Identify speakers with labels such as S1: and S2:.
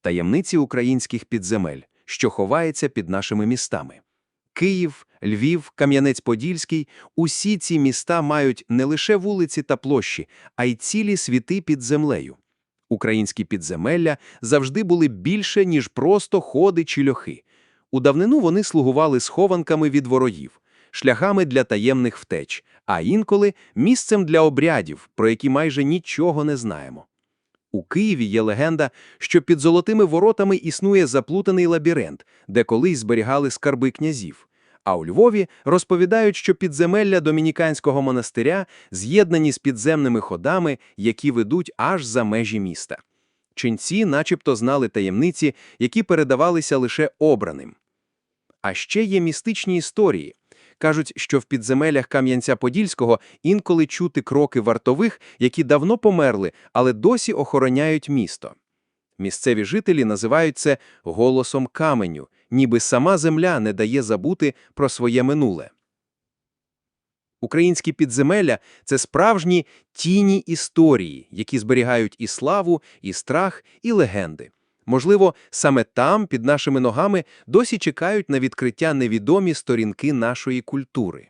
S1: таємниці українських підземель, що ховається під нашими містами. Київ, Львів, Кам'янець-Подільський – усі ці міста мають не лише вулиці та площі, а й цілі світи під землею. Українські підземелля завжди були більше, ніж просто ходи чи льохи. У давнину вони слугували схованками від ворогів, шляхами для таємних втеч, а інколи місцем для обрядів, про які майже нічого не знаємо. У Києві є легенда, що під золотими воротами існує заплутаний лабіринт, де колись зберігали скарби князів. А у Львові розповідають, що підземелля домініканського монастиря з'єднані з підземними ходами, які ведуть аж за межі міста. Ченці начебто знали таємниці, які передавалися лише обраним. А ще є містичні історії. Кажуть, що в підземеллях Кам'янця-Подільського інколи чути кроки вартових, які давно померли, але досі охороняють місто. Місцеві жителі називають це голосом каменю, ніби сама земля не дає забути про своє минуле. Українські підземелля – це справжні тіні історії, які зберігають і славу, і страх, і легенди. Можливо, саме там, під нашими ногами, досі чекають на відкриття невідомі сторінки нашої культури.